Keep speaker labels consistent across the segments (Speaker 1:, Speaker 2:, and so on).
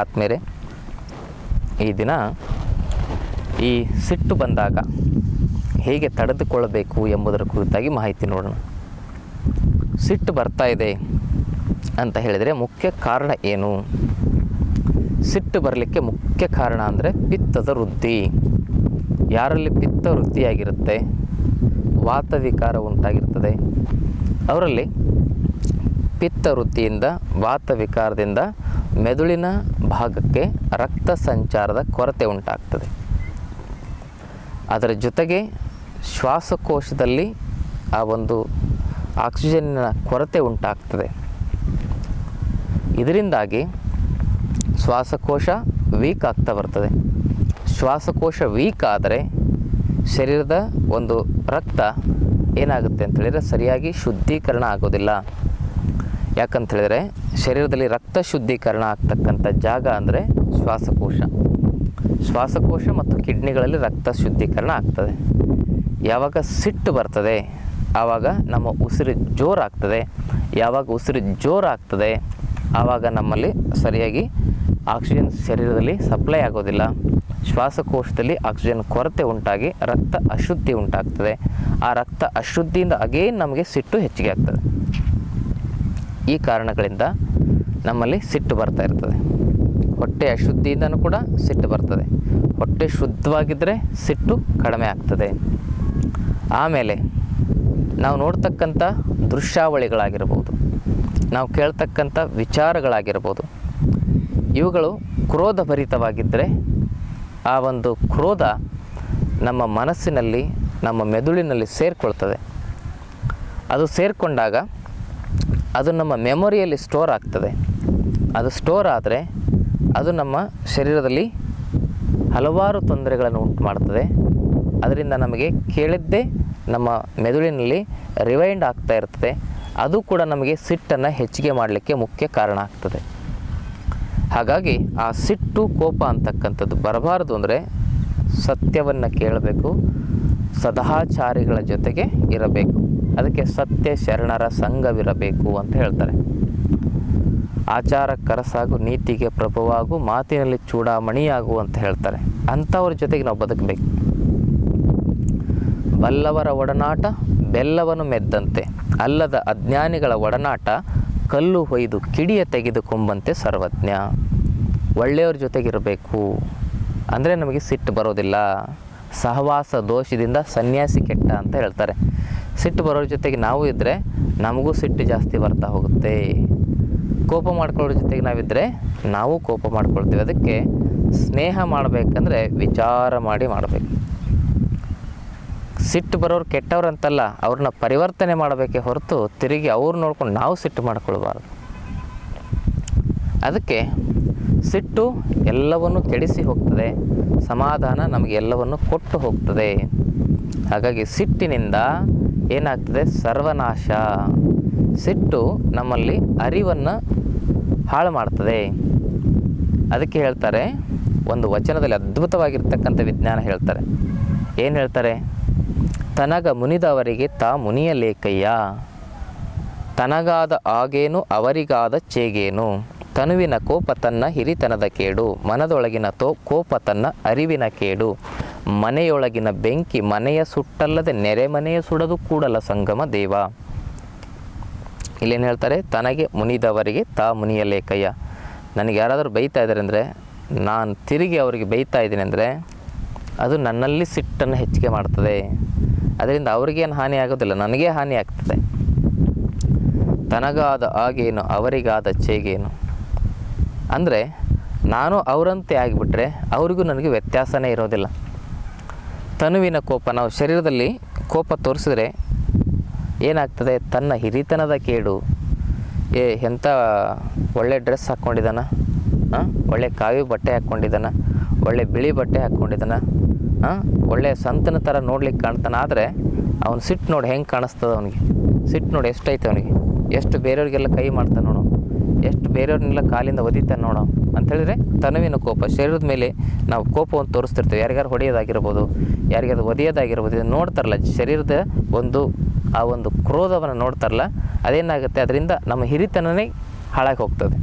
Speaker 1: ಆತ್ಮೇರೆ, ಈ ದಿನ ಈ ಸಿಟ್ಟು ಬಂದಾಗ ಹೇಗೆ ತಡೆದುಕೊಳ್ಳಬೇಕು ಎಂಬುದರ ಕುರಿತಾಗಿ ಮಾಹಿತಿ ನೋಡೋಣ. ಸಿಟ್ಟು ಬರ್ತಾ ಇದೆ ಅಂತ ಹೇಳಿದರೆ ಮುಖ್ಯ ಕಾರಣ ಏನು? ಸಿಟ್ಟು ಬರಲಿಕ್ಕೆ ಮುಖ್ಯ ಕಾರಣ ಅಂದರೆ ಪಿತ್ತದ ವೃದ್ಧಿ ಯಾರಲ್ಲಿ ಪಿತ್ತ ವೃದ್ಧಿಯಾಗಿರುತ್ತೆ ವಾತವಿಕಾರ ಉಂಟಾಗಿರ್ತದೆ. ಅವರಲ್ಲಿ ಪಿತ್ತ ವೃತ್ತಿಯಿಂದ ವಾತ ವಿಕಾರದಿಂದ ಮೆದುಳಿನ ಭಾಗಕ್ಕೆ ರಕ್ತ ಸಂಚಾರದ ಕೊರತೆ ಉಂಟಾಗ್ತದೆ. ಅದರ ಜೊತೆಗೆ ಶ್ವಾಸಕೋಶದಲ್ಲಿ ಆ ಒಂದು ಆಕ್ಸಿಜನ್ನಿನ ಕೊರತೆ ಉಂಟಾಗ್ತದೆ. ಇದರಿಂದಾಗಿ ಶ್ವಾಸಕೋಶ ವೀಕ್ ಆಗ್ತಾ ಬರ್ತದೆ. ಶ್ವಾಸಕೋಶ ವೀಕ್ ಆದರೆ ಶರೀರದ ಒಂದು ರಕ್ತ ಏನಾಗುತ್ತೆ ಅಂತೇಳಿದರೆ ಸರಿಯಾಗಿ ಶುದ್ಧೀಕರಣ ಆಗೋದಿಲ್ಲ. ಯಾಕಂತ ಹೇಳಿದರೆ ಶರೀರದಲ್ಲಿ ರಕ್ತ ಶುದ್ಧೀಕರಣ ಆಗ್ತಕ್ಕಂಥ ಜಾಗ ಅಂದರೆ ಶ್ವಾಸಕೋಶ. ಶ್ವಾಸಕೋಶ ಮತ್ತು ಕಿಡ್ನಿಗಳಲ್ಲಿ ರಕ್ತ ಶುದ್ಧೀಕರಣ ಆಗ್ತದೆ. ಯಾವಾಗ ಸಿಟ್ಟು ಬರ್ತದೆ, ಆವಾಗ ನಮ್ಮ ಉಸಿರು ಜೋರಾಗ್ತದೆ ಯಾವಾಗ ಉಸಿರು ಜೋರಾಗ್ತದೆ ಆವಾಗ ನಮ್ಮಲ್ಲಿ ಸರಿಯಾಗಿ ಆಕ್ಸಿಜನ್ ಶರೀರದಲ್ಲಿ ಸಪ್ಲೈ ಆಗೋದಿಲ್ಲ. ಶ್ವಾಸಕೋಶದಲ್ಲಿ ಆಕ್ಸಿಜನ್ ಕೊರತೆ ಉಂಟಾಗಿ ರಕ್ತ ಅಶುದ್ಧಿ ಉಂಟಾಗ್ತದೆ. ಆ ರಕ್ತ ಅಶುದ್ಧಿಯಿಂದ ಅಗೇನ್ ನಮಗೆ ಸಿಟ್ಟು ಹೆಚ್ಚಿಗೆ ಆಗ್ತದೆ. ಈ ಕಾರಣಗಳಿಂದ ನಮ್ಮಲ್ಲಿ ಸಿಟ್ಟು ಬರ್ತಾ ಇರ್ತದೆ. ಹೊಟ್ಟೆ ಅಶುದ್ಧಿಯಿಂದನೂ ಕೂಡ ಸಿಟ್ಟು ಬರ್ತದೆ. ಹೊಟ್ಟೆ ಶುದ್ಧವಾಗಿದ್ದರೆ ಸಿಟ್ಟು ಕಡಿಮೆ ಆಗ್ತದೆ. ಆಮೇಲೆ ನಾವು ನೋಡ್ತಕ್ಕಂಥ ದೃಶ್ಯಾವಳಿಗಳಾಗಿರ್ಬೋದು, ನಾವು ಕೇಳ್ತಕ್ಕಂಥ ವಿಚಾರಗಳಾಗಿರ್ಬೋದು, ಇವುಗಳು ಕ್ರೋಧಭರಿತವಾಗಿದ್ದರೆ ಆ ಒಂದು ಕ್ರೋಧ ನಮ್ಮ ಮನಸ್ಸಿನಲ್ಲಿ, ನಮ್ಮ ಮೆದುಳಿನಲ್ಲಿ ಸೇರಿಕೊಳ್ತದೆ. ಅದು ಸೇರಿಕೊಂಡಾಗ ಅದು ನಮ್ಮ ಮೆಮೊರಿಯಲ್ಲಿ ಸ್ಟೋರ್ ಆಗ್ತದೆ. ಅದು ಸ್ಟೋರ್ ಆದರೆ ಅದು ನಮ್ಮ ಶರೀರದಲ್ಲಿ ಹಲವಾರು ತೊಂದರೆಗಳನ್ನು ಉಂಟು ಮಾಡ್ತದೆ ಅದರಿಂದ ನಮಗೆ ಕೇಳಿದ್ದೇ ನಮ್ಮ ಮೆದುಳಿನಲ್ಲಿ ರಿವೈಂಡ್ ಆಗ್ತಾ ಇರ್ತದೆ. ಅದು ಕೂಡ ನಮಗೆ ಸಿಟ್ಟನ್ನು ಹೆಚ್ಚಿಗೆ ಮಾಡಲಿಕ್ಕೆ ಮುಖ್ಯ ಕಾರಣ ಆಗ್ತದೆ. ಹಾಗಾಗಿ ಆ ಸಿಟ್ಟು, ಕೋಪ ಅಂತಕ್ಕಂಥದ್ದು ಬರಬಾರದು ಅಂದರೆ ಸತ್ಯವನ್ನು ಕೇಳಬೇಕು, ಸದಾಚಾರಿಗಳ ಜೊತೆಗೆ ಇರಬೇಕು. ಅದಕ್ಕೆ ಸತ್ಯ ಶರಣರ ಸಂಘವಿರಬೇಕು ಅಂತ ಹೇಳ್ತಾರೆ. ಆಚಾರ ಕರಸಾಗು ನೀತಿಗೆ ಪ್ರಭುವಾಗು, ಮಾತಿನಲ್ಲಿ ಚೂಡಾಮಣಿಯಾಗು ಅಂತ ಹೇಳ್ತಾರೆ. ಅಂಥವ್ರ ಜೊತೆಗೆ ನಾವು ಬದುಕಬೇಕು. ಬಲ್ಲವರ ಒಡನಾಟ ಬೆಲ್ಲವನ್ನು ಮೆದ್ದಂತೆ. ಅಲ್ಲದ ಅಜ್ಞಾನಿಗಳ ಒಡನಾಟ ಕಲ್ಲು ಹೊಯ್ದು ಕಿಡಿಯ ತೆಗೆದುಕೊಂಬಂತೆ ಸರ್ವಜ್ಞ. ಒಳ್ಳೆಯವ್ರ ಜೊತೆಗಿರಬೇಕು. ಅಂದರೆ ನಮಗೆ ಸಿಟ್ಟು ಬರೋದಿಲ್ಲ. ಸಹವಾಸ ದೋಷದಿಂದ ಸನ್ಯಾಸಿ ಕೆಟ್ಟ ಅಂತ ಹೇಳ್ತಾರೆ. ಸಿಟ್ಟು ಬರೋರ ಜೊತೆಗೆ ನಾವು ಇದ್ದರೆ ನಮಗೂ ಸಿಟ್ಟು ಜಾಸ್ತಿ ಬರ್ತಾ ಹೋಗುತ್ತೆ. ಕೋಪ ಮಾಡ್ಕೊಳ್ಳೋರ ಜೊತೆಗೆ ನಾವಿದ್ದರೆ ನಾವು ಕೋಪ ಮಾಡ್ಕೊಳ್ತೀವಿ. ಅದಕ್ಕೆ ಸ್ನೇಹ ಮಾಡಬೇಕಂದ್ರೆ ವಿಚಾರ ಮಾಡಿ ಮಾಡಬೇಕು. ಸಿಟ್ಟು ಬರೋರು ಕೆಟ್ಟವ್ರು ಅಂತಲ್ಲ, ಅವ್ರನ್ನ ಪರಿವರ್ತನೆ ಮಾಡಬೇಕೇ ಹೊರತು ತಿರುಗಿ ಅವ್ರು ನೋಡ್ಕೊಂಡು ನಾವು ಸಿಟ್ಟು ಮಾಡ್ಕೊಳ್ಬಾರ್ದು. ಅದಕ್ಕೆ ಸಿಟ್ಟು ಎಲ್ಲವನ್ನು ಕೆಡಿಸಿ ಹೋಗ್ತದೆ. ಸಮಾಧಾನ ನಮಗೆ ಎಲ್ಲವನ್ನು ಕೊಟ್ಟು ಹೋಗ್ತದೆ. ಹಾಗಾಗಿ ಸಿಟ್ಟಿನಿಂದ ಏನಾಗ್ತದೆ? ಸರ್ವನಾಶ. ಸಿಟ್ಟು ನಮ್ಮಲ್ಲಿ ಅರಿವನ್ನು ಹಾಳು ಮಾಡ್ತದೆ. ಅದಕ್ಕೆ ಹೇಳ್ತಾರೆ, ಒಂದು ವಚನದಲ್ಲಿ ಅದ್ಭುತವಾಗಿರ್ತಕ್ಕಂಥ ವಿಜ್ಞಾನ ಹೇಳ್ತಾರೆ. ಏನು ಹೇಳ್ತಾರೆ? ತನಗ ಮುನಿದವರಿಗೆ ತಾ ಮುನಿಯ ಲೇಖಯ್ಯ ತನಗಾದ ಆಗೇನು ಅವರಿಗಾದ ಚೇಗೇನು? ತನುವಿನ ಕೋಪ ತನ್ನ ಹಿರಿತನದ ಕೇಡು, ಮನದೊಳಗಿನ ತೋ, ಕೋಪ ತನ್ನ ಅರಿವಿನ ಕೇಡು. ಮನೆಯೊಳಗಿನ ಬೆಂಕಿ ಮನೆಯ ಸುಟ್ಟಲ್ಲದೆ ನೆರೆಮನೆಯ ಸುಡದು ಕೂಡಲ ಸಂಗಮ ದೇವ. ಇಲ್ಲೇನು ಹೇಳ್ತಾರೆ? ತನಗೆ ಮುನಿದವರಿಗೆ ತಾ ಮುನಿಯಲೇಕಯ್ಯ ನನಗೆ ಯಾರಾದರೂ ಬೈತಾ ಇದ್ದಾರೆ ಅಂದರೆ, ನಾನು ತಿರುಗಿ ಅವರಿಗೆ ಬೈತಾ ಇದ್ದೀನಿ ಅಂದರೆ, ಅದು ನನ್ನಲ್ಲಿ ಸಿಟ್ಟನ್ನು ಹೆಚ್ಚಿಗೆ ಮಾಡ್ತದೆ. ಅದರಿಂದ ಅವ್ರಿಗೇನು ಹಾನಿ ಆಗೋದಿಲ್ಲ, ನನಗೇ ಹಾನಿ ಆಗ್ತದೆ. ತನಗಾದ ಆಗೇನು ಅವರಿಗಾದ ಚೇಗೇನು? ಅಂದರೆ, ನಾನು ಅವರಂತೆ ಆಗಿಬಿಟ್ರೆ, ಅವರಿಗೂ ನನಗೆ ವ್ಯತ್ಯಾಸನೇ ಇರೋದಿಲ್ಲ. ತನುವಿನ ಕೋಪ. ನಾವು ಶರೀರದಲ್ಲಿ ಕೋಪ ತೋರಿಸಿದ್ರೆ ಏನಾಗ್ತದೆ? ತನ್ನ ಹಿರಿತನದ ಕೇಡು. ಏ, ಎಂಥ ಒಳ್ಳೆ ಡ್ರೆಸ್ ಹಾಕ್ಕೊಂಡಿದ್ದಾನ? ಒಳ್ಳೆ ಕಾವಿ ಬಟ್ಟೆ ಹಾಕ್ಕೊಂಡಿದ್ದಾನ? ಒಳ್ಳೆ ಬಿಳಿ ಬಟ್ಟೆ ಹಾಕ್ಕೊಂಡಿದ್ದಾನ? ಒಳ್ಳೆ ಸಂತನ ಥರ ನೋಡ್ಲಿಕ್ಕೆ ಕಾಣ್ತಾನೆ. ಆದರೆ ಅವ್ನು ಸಿಟ್ಟು ನೋಡಿ ಹೆಂಗೆ ಕಾಣಿಸ್ತದೆ ಅವನಿಗೆ? ಸಿಟ್ಟು ನೋಡಿ ಎಷ್ಟೈತೆ ಅವನಿಗೆ? ಎಷ್ಟು ಬೇರೆಯವ್ರಿಗೆಲ್ಲ ಕೈ ಮಾಡ್ತಾನೆ ನೋಡು. ಎಷ್ಟು ಬೇರೆಯವ್ರನ್ನೆಲ್ಲ ಕಾಲಿಂದ ಒದಿತಾನೆ ನೋಡ ಅಂಥೇಳಿದ್ರೆ ತನುವಿನ ಕೋಪ, ಶರೀರದ ಮೇಲೆ ನಾವು ಕೋಪವನ್ನು ತೋರಿಸ್ತಿರ್ತೀವಿ. ಯಾರಿಗಾರು ಹೊಡೆಯೋದಾಗಿರ್ಬೋದು ಯಾರಿಗಾರು ಒದೆಯೋದಾಗಿರ್ಬೋದು ಇದು ನೋಡ್ತಾರಲ್ಲ, ಶರೀರದ ಒಂದು, ಆ ಒಂದು ಕ್ರೋಧವನ್ನು ನೋಡ್ತಾರಲ್ಲ, ಅದೇನಾಗುತ್ತೆ? ಅದರಿಂದ ನಮ್ಮ ಹಿರಿತನವೇ ಹಾಳಾಗಿ ಹೋಗ್ತದೆ.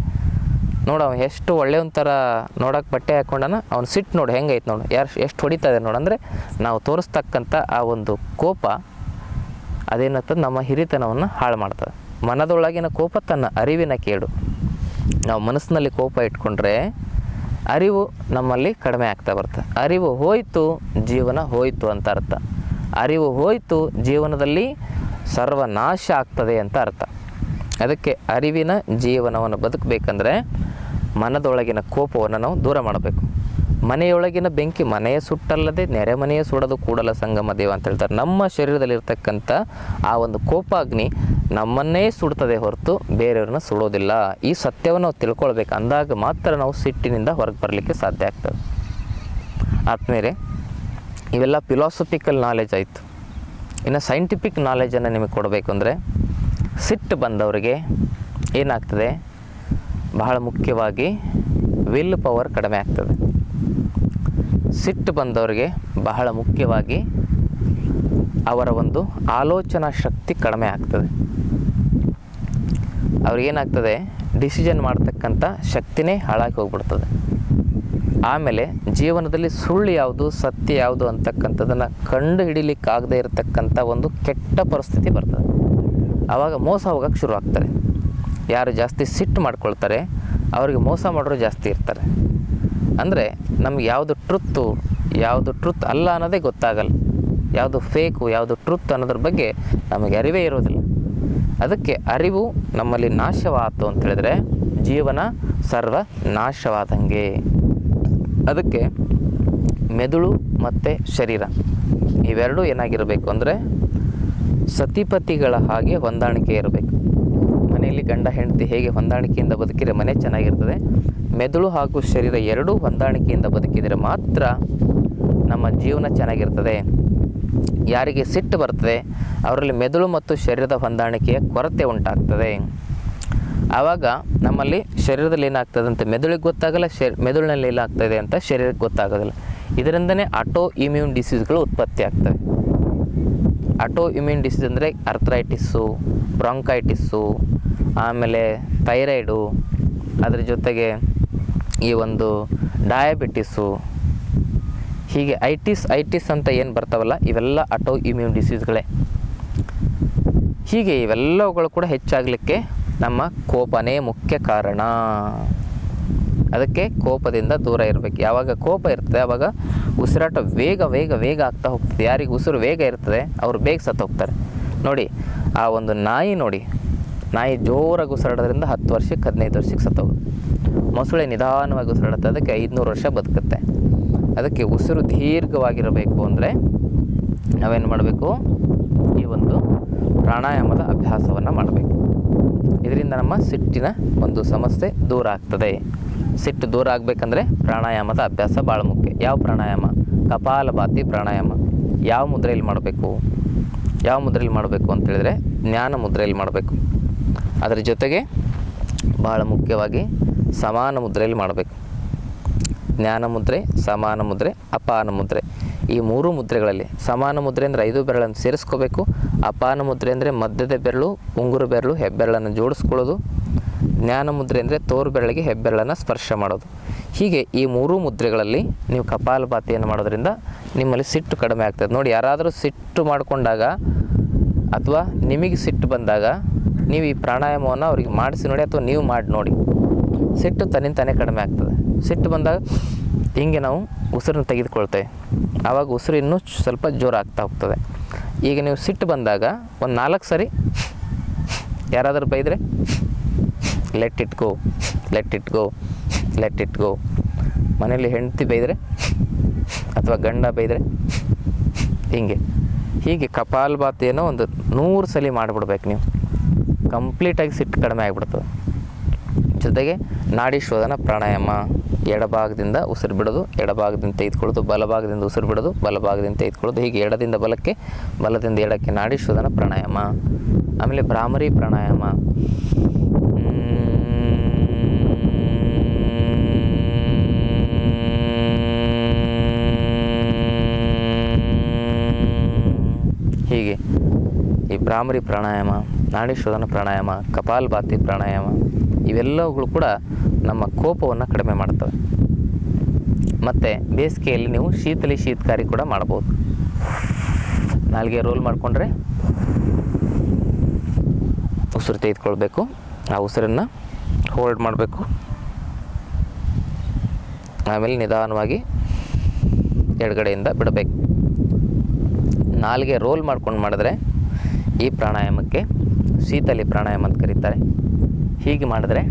Speaker 1: ನೋಡ ಅವ್ನು ಎಷ್ಟು ಒಳ್ಳೆ ಒಂಥರ ನೋಡೋಕೆ ಬಟ್ಟೆ ಹಾಕ್ಕೊಂಡನ ಅವ್ನು ಸಿಟ್ಟು ನೋಡು, ಹೆಂಗೈತೆ ನೋಡು. ಯಾರು ಎಷ್ಟು ಹೊಡಿತಾ ಇದೆ ನೋಡು. ಅಂದರೆ ನಾವು ತೋರಿಸ್ತಕ್ಕಂಥ ಆ ಒಂದು ಕೋಪ ಅದೇನತ್ತ ನಮ್ಮ ಹಿರಿತನವನ್ನು ಹಾಳು ಮಾಡ್ತದೆ. ಮನದೊಳಗಿನ ಕೋಪ ತನ್ನ ಅರಿವಿನ ಕೇಡು. ನಾವು ಮನಸ್ಸಿನಲ್ಲಿ ಕೋಪ ಇಟ್ಕೊಂಡ್ರೆ ಅರಿವು ನಮ್ಮಲ್ಲಿ ಕಡಿಮೆ ಆಗ್ತಾ ಬರ್ತದೆ ಅರಿವು ಹೋಯಿತು, ಜೀವನ ಹೋಯಿತು ಅಂತ ಅರ್ಥ. ಅರಿವು ಹೋಯಿತು, ಜೀವನದಲ್ಲಿ ಸರ್ವನಾಶ ಆಗ್ತದೆ ಅಂತ ಅರ್ಥ. ಅದಕ್ಕೆ ಅರಿವಿನ ಜೀವನವನ್ನು ಬದುಕಬೇಕಂದ್ರೆ ಮನದೊಳಗಿನ ಕೋಪವನ್ನು ನಾವು ದೂರ ಮಾಡಬೇಕು. ಮನೆಯೊಳಗಿನ ಬೆಂಕಿ ಮನೆಯ ಸುಟ್ಟಲ್ಲದೆ ನೆರೆ ಮನೆಯ ಸುಡೋದು ಕೂಡಲ ಸಂಗಮ ದೇವ ಅಂತ ಹೇಳ್ತಾರೆ. ನಮ್ಮ ಶರೀರದಲ್ಲಿರ್ತಕ್ಕಂಥ ಆ ಒಂದು ಕೋಪಾಗ್ನಿ ನಮ್ಮನ್ನೇ ಸುಡ್ತದೆ ಹೊರತು ಬೇರೆಯವ್ರನ್ನ ಸುಡೋದಿಲ್ಲ. ಈ ಸತ್ಯವನ್ನು ನಾವು ತಿಳ್ಕೊಳ್ಬೇಕು. ಅಂದಾಗ ಮಾತ್ರ ನಾವು ಸಿಟ್ಟಿನಿಂದ ಹೊರಗೆ ಬರಲಿಕ್ಕೆ ಸಾಧ್ಯ ಆಗ್ತದೆ. ಆದಮೇಲೆ ಇವೆಲ್ಲ ಫಿಲಾಸಫಿಕಲ್ ನಾಲೆಜ್ ಆಯಿತು. ಇನ್ನು ಸೈಂಟಿಫಿಕ್ ನಾಲೆಜನ್ನು ನಿಮಗೆ ಕೊಡಬೇಕು ಅಂದರೆ ಸಿಟ್ಟು ಬಂದವರಿಗೆ ಏನಾಗ್ತದೆ? ಬಹಳ ಮುಖ್ಯವಾಗಿ ವಿಲ್ ಪವರ್ ಕಡಿಮೆ ಆಗ್ತದೆ. ಸಿಟ್ಟು ಬಂದವರಿಗೆ ಬಹಳ ಮುಖ್ಯವಾಗಿ ಅವರ ಒಂದು ಆಲೋಚನಾ ಶಕ್ತಿ ಕಡಿಮೆ ಆಗ್ತದೆ. ಅವ್ರಿಗೇನಾಗ್ತದೆ ಡಿಸಿಷನ್ ಮಾಡ್ತಕ್ಕಂಥ ಶಕ್ತಿನೇ ಹಾಳಾಗಿ ಹೋಗ್ಬಿಡ್ತದೆ. ಆಮೇಲೆ ಜೀವನದಲ್ಲಿ ಸುಳ್ಳು ಯಾವುದು, ಸತ್ಯ ಯಾವುದು ಅಂತಕ್ಕಂಥದ್ದನ್ನು ಕಂಡು ಹಿಡಿಲಿಕ್ಕಾಗದೇ ಇರತಕ್ಕಂಥ ಒಂದು ಕೆಟ್ಟ ಪರಿಸ್ಥಿತಿ ಬರ್ತದೆ. ಆವಾಗ ಮೋಸ ಹೋಗೋಕ್ಕೆ ಶುರು ಆಗ್ತಾರೆ ಯಾರು ಜಾಸ್ತಿ ಸಿಟ್ಟು ಮಾಡ್ಕೊಳ್ತಾರೆ, ಅವರಿಗೆ ಮೋಸ ಮಾಡೋರು ಜಾಸ್ತಿ ಇರ್ತಾರೆ. ಅಂದರೆ ನಮ್ಗೆ ಯಾವುದು ಟ್ರುತ್ತು ಯಾವುದು ಟ್ರುತ್ ಅಲ್ಲ ಅನ್ನೋದೇ ಗೊತ್ತಾಗಲ್ಲ. ಯಾವುದು ಫೇಕು ಯಾವುದು ಟ್ರುತ್ ಅನ್ನೋದ್ರ ಬಗ್ಗೆ ನಮಗೆ ಅರಿವೇ ಇರೋದಿಲ್ಲ. ಅದಕ್ಕೆ ಅರಿವು ನಮ್ಮಲ್ಲಿ ನಾಶವಾಯಿತು ಅಂತ ಹೇಳಿದ್ರೆ ಜೀವನ ಸರ್ವ ನಾಶವಾದಂಗೆ ಅದಕ್ಕೆ ಮೆದುಳು ಮತ್ತು ಶರೀರ ಇವೆರಡೂ ಏನಾಗಿರಬೇಕು ಅಂದರೆ ಸತಿಪತಿಗಳ ಹಾಗೆ ಹೊಂದಾಣಿಕೆ ಇರಬೇಕು. ಮನೆಯಲ್ಲಿ ಗಂಡ ಹೆಂಡತಿ ಹೇಗೆ ಹೊಂದಾಣಿಕೆಯಿಂದ ಬದುಕಿದರೆ ಮನೆ ಚೆನ್ನಾಗಿರ್ತದೆ ಮೆದುಳು ಹಾಗೂ ಶರೀರ ಎರಡೂ ಹೊಂದಾಣಿಕೆಯಿಂದ ಬದುಕಿದರೆ ಮಾತ್ರ ನಮ್ಮ ಜೀವನ ಚೆನ್ನಾಗಿರ್ತದೆ. ಯಾರಿಗೆ ಸಿಟ್ಟು ಬರ್ತದೆ, ಅವರಲ್ಲಿ ಮೆದುಳು ಮತ್ತು ಶರೀರದ ಹೊಂದಾಣಿಕೆಯ ಕೊರತೆ ಉಂಟಾಗ್ತದೆ. ಆವಾಗ ನಮ್ಮಲ್ಲಿ ಶರೀರದಲ್ಲಿ ಏನಾಗ್ತದೆ ಅಂತ ಮೆದುಳಿಗೆ ಗೊತ್ತಾಗಲ್ಲ, ಶರ್, ಮೆದುಳಿನಲ್ಲಿ ಏನಾಗ್ತದೆ ಅಂತ ಶರೀರಕ್ಕೆ ಗೊತ್ತಾಗೋದಿಲ್ಲ. ಇದರಿಂದನೇ ಆಟೋ ಇಮ್ಯೂನ್ ಡಿಸೀಸ್ಗಳು ಉತ್ಪತ್ತಿ ಆಗ್ತವೆ. ಆಟೋ ಇಮ್ಯೂನ್ ಡಿಸೀಸ್ ಅಂದರೆ ಅರ್ಥ್ರೈಟಿಸ್ಸು ಬ್ರಾಂಕೈಟಿಸ್ಸು ಆಮೇಲೆ ಥೈರಾಯ್ಡು ಅದರ ಜೊತೆಗೆ ಈ ಒಂದು ಡಯಾಬಿಟಿಸು ಹೀಗೆ ಐಟಿಸ್ ಐಟಿಸ್ ಅಂತ ಏನು ಬರ್ತಾವಲ್ಲ, ಇವೆಲ್ಲ ಆಟೋ ಇಮ್ಯೂನ್ ಡಿಸೀಸ್ಗಳೇ ಹೀಗೆ ಇವೆಲ್ಲವುಗಳು ಕೂಡ ಹೆಚ್ಚಾಗಲಿಕ್ಕೆ ನಮ್ಮ ಕೋಪನೇ ಮುಖ್ಯ ಕಾರಣ. ಅದಕ್ಕೆ ಕೋಪದಿಂದ ದೂರ ಇರಬೇಕು. ಯಾವಾಗ ಕೋಪ ಇರ್ತದೆ ಆವಾಗ ಉಸಿರಾಟ ವೇಗ ವೇಗ ವೇಗ ಆಗ್ತಾ ಹೋಗ್ತದೆ. ಯಾರಿಗೆ ಉಸಿರು ವೇಗ ಇರ್ತದೆ, ಅವರು ಬೇಗ ಸತ್ತು ಹೋಗ್ತಾರೆ ನೋಡಿ, ಆ ಒಂದು ನಾಯಿ ನೋಡಿ ನಾಯಿ ಜೋರಾಗಿ ಉಸಿರಾಡೋದ್ರಿಂದ ಹತ್ತು ವರ್ಷಕ್ಕೆ, ಹದಿನೈದು ವರ್ಷಕ್ಕೆ ಸತ್ತವು ಮೊಸಳೆ ನಿಧಾನವಾಗಿ ಉಸಿರಾಡುತ್ತೆ, ಅದಕ್ಕೆ ಐದುನೂರು ವರ್ಷ ಬದುಕುತ್ತೆ. ಅದಕ್ಕೆ ಉಸಿರು ದೀರ್ಘವಾಗಿರಬೇಕು ಅಂದರೆ ನಾವೇನು ಮಾಡಬೇಕು? ಈ ಒಂದು ಪ್ರಾಣಾಯಾಮದ ಅಭ್ಯಾಸವನ್ನು ಮಾಡಬೇಕು. ಇದರಿಂದ ನಮ್ಮ ಸಿಟ್ಟಿನ ಒಂದು ಸಮಸ್ಯೆ ದೂರ ಆಗ್ತದೆ. ಸಿಟ್ಟು ದೂರ ಆಗಬೇಕಂದ್ರೆ ಪ್ರಾಣಾಯಾಮದ ಅಭ್ಯಾಸ ಭಾಳ ಮುಖ್ಯ. ಯಾವ ಪ್ರಾಣಾಯಾಮ? ಕಪಾಲಭಾತಿ ಪ್ರಾಣಾಯಾಮ. ಯಾವ ಮುದ್ರೆಯಲ್ಲಿ ಮಾಡಬೇಕು? ಯಾವ ಮುದ್ರೆಯಲ್ಲಿ ಮಾಡಬೇಕು ಅಂತೇಳಿದರೆ ಜ್ಞಾನ ಮುದ್ರೆಯಲ್ಲಿ ಮಾಡಬೇಕು. ಅದರ ಜೊತೆಗೆ ಭಾಳ ಮುಖ್ಯವಾಗಿ ಸಮಾನ ಮುದ್ರೆಯಲ್ಲಿ ಮಾಡಬೇಕು. ಜ್ಞಾನ ಮುದ್ರೆ, ಸಮಾನ ಮುದ್ರೆ, ಅಪಾನ ಮುದ್ರೆ. ಈ ಮೂರು ಮುದ್ರೆಗಳಲ್ಲಿ ಸಮಾನ ಮುದ್ರೆ ಅಂದರೆ ಐದು ಬೆರಳನ್ನು ಸೇರಿಸ್ಕೋಬೇಕು. ಅಪಾನ ಮುದ್ರೆ ಅಂದರೆ ಮಧ್ಯದ ಬೆರಳು, ಉಂಗುರು ಬೆರಳು, ಹೆಬ್ಬೆರಳನ್ನು ಜೋಡಿಸ್ಕೊಳ್ಳೋದು. ಜ್ಞಾನ ಮುದ್ರೆ ಅಂದರೆ ತೋರು ಬೆರಳಿಗೆ ಹೆಬ್ಬೆರಳನ್ನು ಸ್ಪರ್ಶ ಮಾಡೋದು. ಹೀಗೆ ಈ ಮೂರೂ ಮುದ್ರೆಗಳಲ್ಲಿ ನೀವು ಕಪಾಲಭಾತಿಯನ್ನು ಮಾಡೋದ್ರಿಂದ ನಿಮ್ಮಲ್ಲಿ ಸಿಟ್ಟು ಕಡಿಮೆ ಆಗ್ತದೆ. ನೋಡಿ, ಯಾರಾದರೂ ಸಿಟ್ಟು ಮಾಡಿಕೊಂಡಾಗ ಅಥವಾ ನಿಮಗೆ ಸಿಟ್ಟು ಬಂದಾಗ ನೀವು ಈ ಪ್ರಾಣಾಯಾಮವನ್ನು ಅವ್ರಿಗೆ ಮಾಡಿಸಿ ನೋಡಿ ಅಥವಾ ನೀವು ಮಾಡಿ ನೋಡಿ. ಸಿಟ್ಟು ತನ್ನಿಂದ ತಾನೇ ಕಡಿಮೆ ಆಗ್ತದೆ. ಸಿಟ್ಟು ಬಂದಾಗ ಹೀಗೆ ನಾವು ಉಸಿರನ್ನು ತೆಗೆದುಕೊಳ್ತೇವೆ. ಆವಾಗ ಉಸಿರು ಇನ್ನೂ ಸ್ವಲ್ಪ ಜೋರು ಆಗ್ತಾ ಹೋಗ್ತದೆ. ಈಗ ನೀವು ಸಿಟ್ಟು ಬಂದಾಗ ಒಂದು ನಾಲ್ಕು ಸರಿ ಯಾರಾದರೂ ಬೈದರೆ, let it go, let it go, let it go. ಮನೇಲಿ ಹೆಂಡತಿ ಬೈದರೆ ಅಥವಾ ಗಂಡ ಬೈದರೆ ಹೀಗೆ. ಹೀಗೆ ಏನೋ ಒಂದು ನೂರು ಸಲ ಮಾಡಿಬಿಡ್ಬೇಕು ನೀವು. ಕಂಪ್ಲೀಟಾಗಿ ಸಿಟ್ಟು ಕಡಿಮೆ ಆಗಿಬಿಡ್ತದೆ. ಜೊತೆಗೆ ನಾಡಿ ಶೋಧನ ಪ್ರಾಣಾಯಾಮ, ಎಡಭಾಗದಿಂದ ಉಸಿರು ಬಿಡೋದು, ಎಡಭಾಗದಿಂದ ತೆಗೆದುಕೊಳ್ಳೋದು, ಬಲಭಾಗದಿಂದ ಉಸಿರು ಬಿಡೋದು, ಬಲಭಾಗದಿಂದ ತೆಗೆದುಕೊಳ್ಳೋದು, ಹೀಗೆ ಎಡದಿಂದ ಬಲಕ್ಕೆ, ಬಲದಿಂದ ಎಡಕ್ಕೆ ನಾಡಿ ಶೋಧನ ಪ್ರಾಣಾಯಾಮ. ಆಮೇಲೆ ಭ್ರಾಮರಿ ಪ್ರಾಣಾಯಾಮ. ಹೀಗೆ ಈ ಭ್ರಾಮರಿ ಪ್ರಾಣಾಯಾಮ. ನಾಡಿ ಶೋಧನ ಪ್ರಾಣಾಯಾಮ ಕಪಾಲಭಾತಿ ಪ್ರಾಣಾಯಾಮ, ಇವೆಲ್ಲವುಗಳು ಕೂಡ ನಮ್ಮ ಕೋಪವನ್ನು ಕಡಿಮೆ ಮಾಡ್ತವೆ. ಮತ್ತು ಬೇಸಿಗೆಯಲ್ಲಿ ನೀವು ಶೀತಲಿ ಶೀತಕಾರಿ ಕೂಡ ಮಾಡ್ಬೋದು ನಾಲ್ಗೆ ರೋಲ್ ಮಾಡಿಕೊಂಡ್ರೆ ಉಸಿರು ತೆಗೆದುಕೊಳ್ಬೇಕು. ಆ ಉಸಿರನ್ನು ಹೋಲ್ಡ್ ಮಾಡಬೇಕು. ಆಮೇಲೆ ನಿಧಾನವಾಗಿ ಎಡಗಡೆಯಿಂದ ಬಿಡಬೇಕು. ನಾಲ್ಗೆ ರೋಲ್ ಮಾಡ್ಕೊಂಡು ಮಾಡಿದ್ರೆ ಈ ಪ್ರಾಣಾಯಾಮಕ್ಕೆ ಶೀತಲಿ ಪ್ರಾಣಾಯಾಮ ಅಂತ ಕರೀತಾರೆ. ಹೀಗೆ ಮಾಡಿದ್ರೆ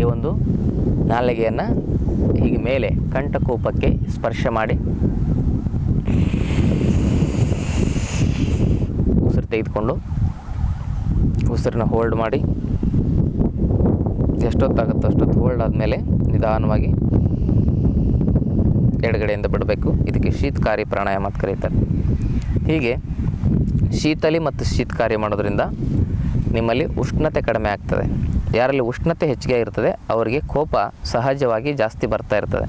Speaker 1: ಈ ಒಂದು ನಾಲಿಗೆಯನ್ನು ಹೀಗೆ ಮೇಲೆ ಕಂಠಕೂಪಕ್ಕೆ ಸ್ಪರ್ಶ ಮಾಡಿ ಉಸಿರು ತೆಗೆದುಕೊಂಡು ಉಸಿರನ್ನ ಹೋಲ್ಡ್ ಮಾಡಿ ಎಷ್ಟೊತ್ತಾಗುತ್ತೋ ಅಷ್ಟೊತ್ತು ಹೋಲ್ಡ್ ಆದಮೇಲೆ ನಿಧಾನವಾಗಿ ಎಡಗಡೆಯಿಂದ ಬಿಡಬೇಕು. ಇದಕ್ಕೆ ಶೀತಕಾರಿ ಪ್ರಾಣಾಯಾಮ ಅಂತ ಕರೀತಾರೆ. ಹೀಗೆ ಶೀತಲಿ ಮತ್ತು ಶೀತಕಾರಿ ಮಾಡೋದ್ರಿಂದ ನಿಮ್ಮಲ್ಲಿ ಉಷ್ಣತೆ ಕಡಿಮೆ ಆಗ್ತದೆ. ಯಾರಲ್ಲಿ ಉಷ್ಣತೆ ಹೆಚ್ಚಿಗೆ ಇರ್ತದೆ ಅವರಿಗೆ ಕೋಪ ಸಹಜವಾಗಿ ಜಾಸ್ತಿ ಬರ್ತಾ ಇರ್ತದೆ.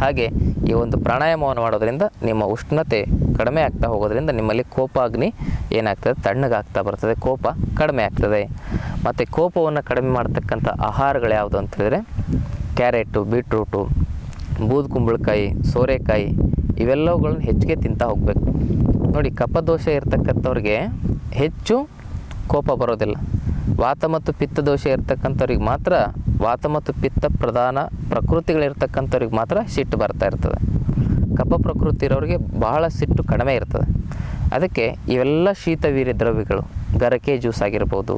Speaker 1: ಹಾಗೆ ಈ ಒಂದು ಪ್ರಾಣಾಯಾಮವನ್ನು ಮಾಡೋದ್ರಿಂದ ನಿಮ್ಮ ಉಷ್ಣತೆ ಕಡಿಮೆ ಆಗ್ತಾ ಹೋಗೋದ್ರಿಂದ ನಿಮ್ಮಲ್ಲಿ ಕೋಪ, ಅಗ್ನಿ ಏನಾಗ್ತದೆ, ತಣ್ಣಗಾಗ್ತಾ ಬರ್ತದೆ, ಕೋಪ ಕಡಿಮೆ ಆಗ್ತದೆ. ಮತ್ತು ಕೋಪವನ್ನು ಕಡಿಮೆ ಮಾಡ್ತಕ್ಕಂಥ ಆಹಾರಗಳು ಯಾವುದು ಅಂತ ಹೇಳಿದ್ರೆ, ಕ್ಯಾರೆಟು, ಬೀಟ್ರೂಟು, ಬೂದು ಕುಂಬಳಕಾಯಿ, ಸೋರೆಕಾಯಿ, ಇವೆಲ್ಲವುಗಳನ್ನು ಹೆಚ್ಚಿಗೆ ತಿಂತಾ ಹೋಗಬೇಕು. ನೋಡಿ, ಕಪದೋಷ ಇರ್ತಕ್ಕಂಥವ್ರಿಗೆ ಹೆಚ್ಚು ಕೋಪ ಬರೋದಿಲ್ಲ. ವಾತ ಮತ್ತು ಪಿತ್ತ ದೋಷ ಇರ್ತಕ್ಕಂಥವ್ರಿಗೆ ಮಾತ್ರ, ವಾತ ಮತ್ತು ಪಿತ್ತ ಪ್ರಧಾನ ಪ್ರಕೃತಿಗಳಿರ್ತಕ್ಕಂಥವ್ರಿಗೆ ಮಾತ್ರ ಸಿಟ್ಟು ಬರ್ತಾ ಇರ್ತದೆ. ಕಪ ಪ್ರಕೃತಿ ಇರೋರಿಗೆ ಬಹಳ ಸಿಟ್ಟು ಕಡಿಮೆ ಇರ್ತದೆ. ಅದಕ್ಕೆ ಇವೆಲ್ಲ ಶೀತವೀರ್ಯ ದ್ರವ್ಯಗಳು, ಗರಕೆ ಜ್ಯೂಸ್ ಆಗಿರ್ಬೋದು,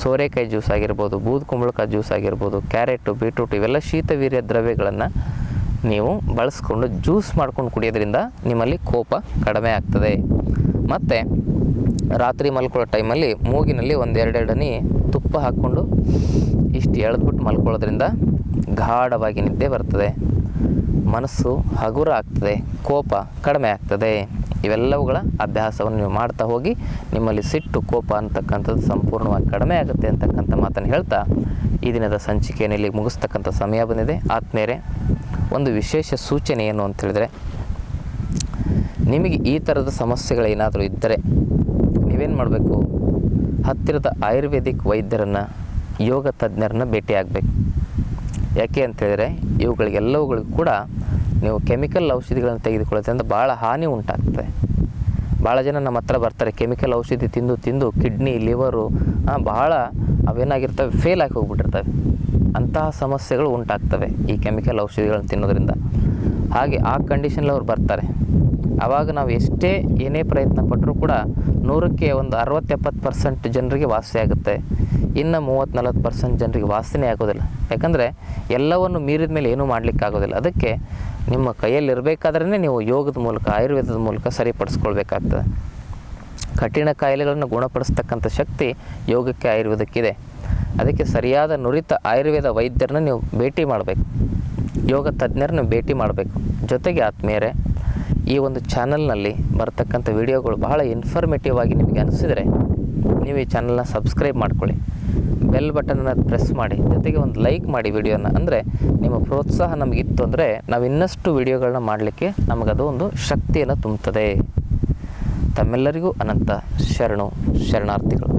Speaker 1: ಸೋರೆಕಾಯಿ ಜ್ಯೂಸ್ ಆಗಿರ್ಬೋದು, ಬೂದು ಕುಂಬಳಕಾಯಿ ಜ್ಯೂಸ್ ಆಗಿರ್ಬೋದು, ಕ್ಯಾರೆಟು, ಬೀಟ್ರೂಟ್ ಇವೆಲ್ಲ ಶೀತವೀರ್ಯ ದ್ರವ್ಯಗಳನ್ನು ನೀವು ಬಳಸ್ಕೊಂಡು ಜ್ಯೂಸ್ ಮಾಡ್ಕೊಂಡು ಕುಡಿಯೋದ್ರಿಂದ ನಿಮ್ಮಲ್ಲಿ ಕೋಪ ಕಡಿಮೆ ಆಗ್ತದೆ. ಮತ್ತು ರಾತ್ರಿ ಮಲ್ಕೊಳ್ಳೋ ಟೈಮಲ್ಲಿ ಮೂಗಿನಲ್ಲಿ ಒಂದು ಎರಡೆರಡು ತುಪ್ಪ ಹಾಕ್ಕೊಂಡು ಇಷ್ಟು ಎಳೆದ್ಬಿಟ್ಟು ಮಲ್ಕೊಳ್ಳೋದ್ರಿಂದ ಗಾಢವಾಗಿ ನಿದ್ದೆ ಬರ್ತದೆ. ಮನಸ್ಸು ಹಗುರ ಆಗ್ತದೆ, ಕೋಪ ಕಡಿಮೆ ಆಗ್ತದೆ. ಇವೆಲ್ಲವುಗಳ ಅಭ್ಯಾಸವನ್ನು ನೀವು ಮಾಡ್ತಾ ಹೋಗಿ ನಿಮ್ಮಲ್ಲಿ ಸಿಟ್ಟು, ಕೋಪ ಅಂತಕ್ಕಂಥದ್ದು ಸಂಪೂರ್ಣವಾಗಿ ಕಡಿಮೆ ಆಗುತ್ತೆ ಅಂತಕ್ಕಂಥ ಮಾತನ್ನು ಹೇಳ್ತಾ ಈ ದಿನದ ಸಂಚಿಕೆಯನ್ನು ಇಲ್ಲಿ ಮುಗಿಸ್ತಕ್ಕಂಥ ಸಮಯ ಬಂದಿದೆ. ಆತ್ಮೇರೆ ಒಂದು ವಿಶೇಷ ಸೂಚನೆ ಏನು ಅಂತ ಹೇಳಿದ್ರೆ, ನಿಮಗೆ ಈ ಥರದ ಸಮಸ್ಯೆಗಳೇನಾದರೂ ಇದ್ದರೆ ನೀವೇನು ಮಾಡಬೇಕು? ಹತ್ತಿರದ ಆಯುರ್ವೇದಿಕ್ ವೈದ್ಯರನ್ನು, ಯೋಗ ತಜ್ಞರನ್ನು ಭೇಟಿಯಾಗಬೇಕು ಯಾಕೆ ಅಂತೇಳಿದರೆ ಇವುಗಳಿಗೆಲ್ಲವುಗಳಿಗೂ ಕೂಡ ನೀವು ಕೆಮಿಕಲ್ ಔಷಧಿಗಳನ್ನು ತೆಗೆದುಕೊಳ್ಳೋದ್ರಿಂದ ಭಾಳ ಹಾನಿ ಉಂಟಾಗ್ತದೆ. ಭಾಳ ಜನ ನಮ್ಮ ಹತ್ರ ಬರ್ತಾರೆ, ಕೆಮಿಕಲ್ ಔಷಧಿ ತಿಂದು ತಿಂದು ಕಿಡ್ನಿ, ಲಿವರು ಭಾಳ ಅವೇನಾಗಿರ್ತವೆ, ಫೇಲ್ ಆಗಿ ಹೋಗ್ಬಿಟ್ಟಿರ್ತವೆ. ಅಂತಹ ಸಮಸ್ಯೆಗಳು ಉಂಟಾಗ್ತವೆ ಈ ಕೆಮಿಕಲ್ ಔಷಧಿಗಳನ್ನು ತಿನ್ನೋದ್ರಿಂದ. ಹಾಗೆ ಆ ಕಂಡೀಷನಲ್ಲಿ ಅವ್ರು ಬರ್ತಾರೆ. ಆವಾಗ ನಾವು ಎಷ್ಟೇ ಏನೇ ಪ್ರಯತ್ನ ಪಟ್ಟರೂ ಕೂಡ ನೂರಕ್ಕೆ ಒಂದು ಅರವತ್ತು ಎಪ್ಪತ್ತು ಪರ್ಸೆಂಟ್ ಜನರಿಗೆ ವಾಸಿ ಆಗುತ್ತೆ. ಇನ್ನು ಮೂವತ್ತು ನಲ್ವತ್ತು ಪರ್ಸೆಂಟ್ ಜನರಿಗೆ ವಾಸನೆ ಆಗೋದಿಲ್ಲ. ಯಾಕಂದರೆ ಎಲ್ಲವನ್ನು ಮೀರಿದ ಮೇಲೆ ಏನೂ ಮಾಡಲಿಕ್ಕಾಗೋದಿಲ್ಲ ಅದಕ್ಕೆ ನಿಮ್ಮ ಕೈಯಲ್ಲಿ ಇರಬೇಕಾದ್ರೇ ನೀವು ಯೋಗದ ಮೂಲಕ, ಆಯುರ್ವೇದದ ಮೂಲಕ ಸರಿಪಡಿಸ್ಕೊಳ್ಬೇಕಾಗ್ತದೆ. ಕಠಿಣ ಕಾಯಿಲೆಗಳನ್ನು ಗುಣಪಡಿಸ್ತಕ್ಕಂಥ ಶಕ್ತಿ ಯೋಗಕ್ಕೆ ಆಯುರ್ವೇದಕ್ಕಿದೆ ಅದಕ್ಕೆ ಸರಿಯಾದ ನುರಿತ ಆಯುರ್ವೇದ ವೈದ್ಯರನ್ನ ನೀವು ಭೇಟಿ ಮಾಡಬೇಕು. ಯೋಗ ತಜ್ಞರನ್ನ ಭೇಟಿ ಮಾಡಬೇಕು. ಜೊತೆಗೆ ಆತ್ಮೀಯರೇ, ಈ ಒಂದು ಚಾನಲ್ನಲ್ಲಿ ಬರ್ತಕ್ಕಂಥ ವಿಡಿಯೋಗಳು ಬಹಳ ಇನ್ಫಾರ್ಮೇಟಿವ್ ಆಗಿ ನಿಮಗೆ ಅನಿಸಿದರೆ ನೀವು ಈ ಚಾನಲ್ನ ಸಬ್ಸ್ಕ್ರೈಬ್ ಮಾಡ್ಕೊಳ್ಳಿ. ಬೆಲ್ ಬಟನನ್ನು ಪ್ರೆಸ್ ಮಾಡಿ. ಜೊತೆಗೆ ಒಂದು ಲೈಕ್ ಮಾಡಿ ವಿಡಿಯೋನ. ಅಂದರೆ ನಿಮ್ಮ ಪ್ರೋತ್ಸಾಹ ನಮಗಿತ್ತು ಅಂದರೆ ನಾವು ಇನ್ನಷ್ಟು ವಿಡಿಯೋಗಳನ್ನ ಮಾಡಲಿಕ್ಕೆ ನಮಗದು ಒಂದು ಶಕ್ತಿಯನ್ನು ತುಂಬುತ್ತದೆ. ತಮ್ಮೆಲ್ಲರಿಗೂ ಅನಂತ ಶರಣು, ಶರಣಾರ್ಥಿಗಳು.